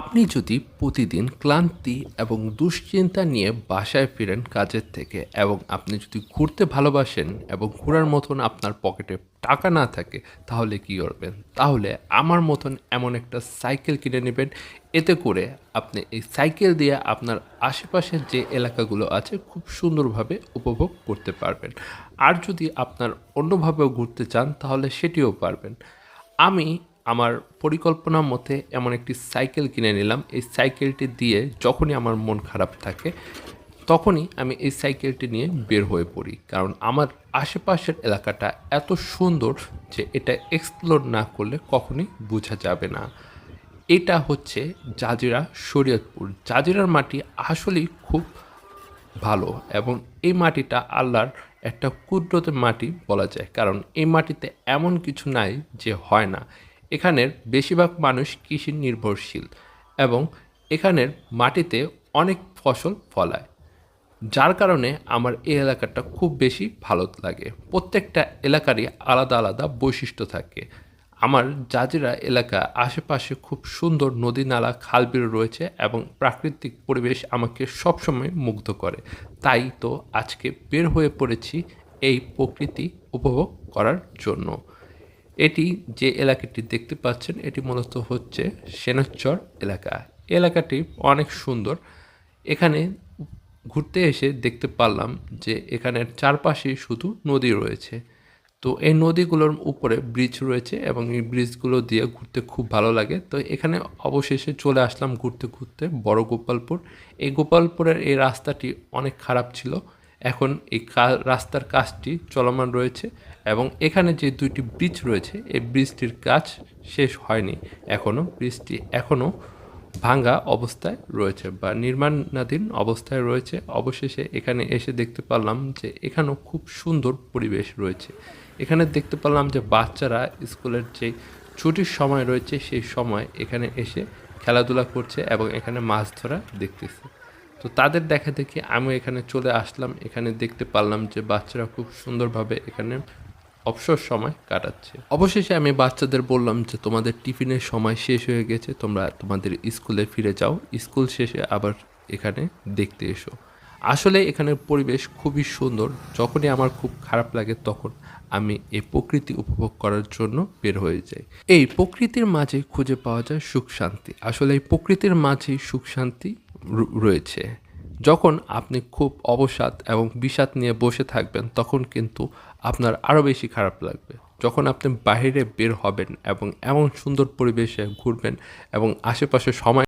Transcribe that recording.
আপনি যদি প্রতিদিন ক্লান্তি এবং দুশ্চিন্তা নিয়ে বাসায় ফিরেন কাজের থেকে এবং আপনি যদি ঘুরতে ভালোবাসেন এবং ঘোরার মতন আপনার পকেটে টাকা না থাকে, তাহলে কি করবেন? তাহলে আমার মতন এমন একটা সাইকেল কিনে নেবেন। এতে করে আপনি এই সাইকেল দিয়ে আপনার আশেপাশের যে এলাকাগুলো আছে, খুব সুন্দরভাবে উপভোগ করতে পারবেন। আর যদি আপনার অন্যভাবেও ঘুরতে চান, তাহলে সেটিও পারবেন। আমি আমার পরিকল্পনা মতে এমন একটি সাইকেল কিনে নিলাম। এই সাইকেলটি দিয়ে যখনই আমার মন খারাপ থাকে, তখনই আমি এই সাইকেলটি নিয়ে বের হয়ে পড়ি। কারণ আমার আশেপাশের এলাকাটা এত সুন্দর যে এটা এক্সপ্লোর না করলে কখনই বোঝা যাবে না। এটা হচ্ছে জাজিরা, শরীয়তপুর। জাজিরার মাটি আসলেই খুব ভালো এবং এই মাটিটা আল্লাহর একটা কুদরতের মাটি বলা যায়। কারণ এই মাটিতে এমন কিছু নাই যে হয় না। এখানের বেশিরভাগ মানুষ কৃষি নির্ভরশীল এবং এখানের মাটিতে অনেক ফসল ফলায়, যার কারণে আমার এই এলাকাটা খুব বেশি ভালো লাগে। প্রত্যেকটা এলাকারই আলাদা আলাদা বৈশিষ্ট্য থাকে। আমার জাজিরা এলাকা আশেপাশে খুব সুন্দর নদী নালা, খালবিল রয়েছে এবং প্রাকৃতিক পরিবেশ আমাকে সবসময় মুগ্ধ করে। তাই তো আজকে বের হয়ে পড়েছি এই প্রকৃতি উপভোগ করার জন্য। এটি যে এলাকাটি দেখতে পাচ্ছেন, এটি মূলত হচ্ছে সেনচ্চর এলাকা। এলাকাটি অনেক সুন্দর। এখানে ঘুরতে এসে দেখতে পারলাম যে এখানের চারপাশে শুধু নদী রয়েছে। তো এই নদীগুলোর উপরে ব্রিজ রয়েছে এবং এই ব্রিজগুলো দিয়ে ঘুরতে খুব ভালো লাগে। তো এখানে অবশেষে চলে আসলাম ঘুরতে ঘুরতে বড় গোপালপুর। এই গোপালপুরের এই রাস্তাটি অনেক খারাপ ছিল। এখন এই রাস্তার কাজটি চলমান রয়েছে এবং এখানে যে দুইটি ব্রিজ রয়েছে, এই ব্রিজটির কাজ শেষ হয়নি। এখনও ব্রিজটি এখনও ভাঙ্গা অবস্থায় রয়েছে বা নির্মাণাধীন অবস্থায় রয়েছে। অবশেষে এখানে এসে দেখতে পারলাম যে এখানেও খুব সুন্দর পরিবেশ রয়েছে। এখানে দেখতে পারলাম যে বাচ্চারা স্কুলের যে ছুটির সময় রয়েছে, সেই সময় এখানে এসে খেলাধুলা করছে এবং এখানে মাছ ধরা দেখতেছে। তো তাদের দেখা দেখি আমি এখানে চলে আসলাম। এখানে দেখতে পারলাম যে বাচ্চারা খুব সুন্দরভাবে এখানে অবসর সময় কাটাচ্ছে। অবশেষে আমি বাচ্চাদের বললাম যে, তোমাদের টিফিনের সময় শেষ হয়ে গেছে, তোমরা তোমাদের স্কুলে ফিরে যাও। স্কুল শেষে আবার এখানে দেখতে এসো। আসলে এখানের পরিবেশ খুবই সুন্দর। যখনই আমার খুব খারাপ লাগে তখন আমি এই প্রকৃতি উপভোগ করার জন্য বের হয়ে যাই। এই প্রকৃতির মাঝে খুঁজে পাওয়া যায় সুখ শান্তি। আসলে এই প্রকৃতির মাঝেই সুখ শান্তি রয়েছে। যখন আপনি খুব অবসাদ এবং বিষাদ নিয়ে বসে থাকবেন, তখন কিন্তু আপনার আরও বেশি খারাপ লাগবে। যখন আপনি বাইরে বের হবেন এবং এমন সুন্দর পরিবেশে ঘুরবেন এবং আশেপাশে সময়